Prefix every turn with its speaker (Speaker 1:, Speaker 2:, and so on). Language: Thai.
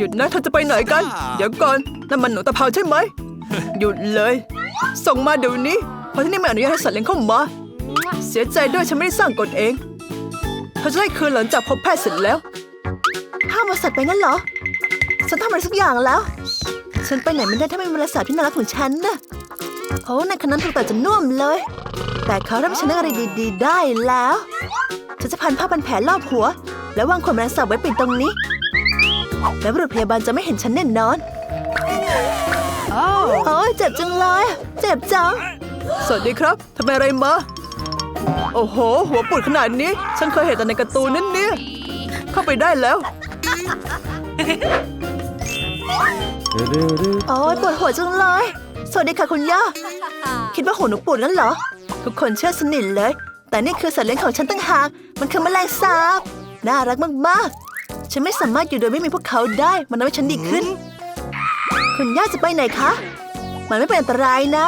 Speaker 1: หยุดนะเธอจะไปไหนกัน เดี๋ยวก่อนนั่นมันหนูตะเภาใช่ไหม หยุดเลย ส่งมาเดี๋ยวนี้ เพราะที่นี่ไม่อนุญาตให้สัตว์เลี้ยงเข้ามา เสียใจด้วยฉันไม่ได้สร้างกฎเองเธอจะให้คืนหลังจากพบแพทย์เสร็จแล้วห้ามเอาสัตว์ไปงั้นเหรอ ฉันทำอะไรสักอย่างแล้ว ฉันไปไหนไม่ได้ถ้าไม่มีเวลาสาวที่น่ารักของฉันนะโอ้ในขณะนั้นถูกแต่จะน่วมเลย แต่เขาทำให้ฉันนึกอะไรดีๆ ได้แล้ว ฉันจะพันผ้าพันแผลรอบหัว แล้ววางขวดแมลงสาบไว้ปิดตรงนี้ แล้วบุรุษพยาบาลจะไม่เห็นฉันแน่นอน โอ้ยเจ็บจังเลย เจ็บจัง สวัสดีครับ ทำไมอะไรมา โอ้โห หัวปูดขนาดนี้ ฉันเคยเห็นแต่ในการ์ตูนนั่นเนี่ย เข้าไปได้แล้ว โอ้ยปวดหัวจังเลย สวัสดีค่ะคุณย่า คิดว่าหัวหนูปูดงั้นเหรอ ทุกคนเชื่อสนิทเลย แต่นี่คือสัตว์เลี้ยงของฉันตั้งหาก มันคือแมลงสาบ น่ารักมากๆ ฉันไม่สามารถอยู่โดยไม่มีพวกเขาได้ มันทำให้ฉันดีขึ้น คุณย่าจะไปไหนคะ มันไม่เป็นอันตรายนะ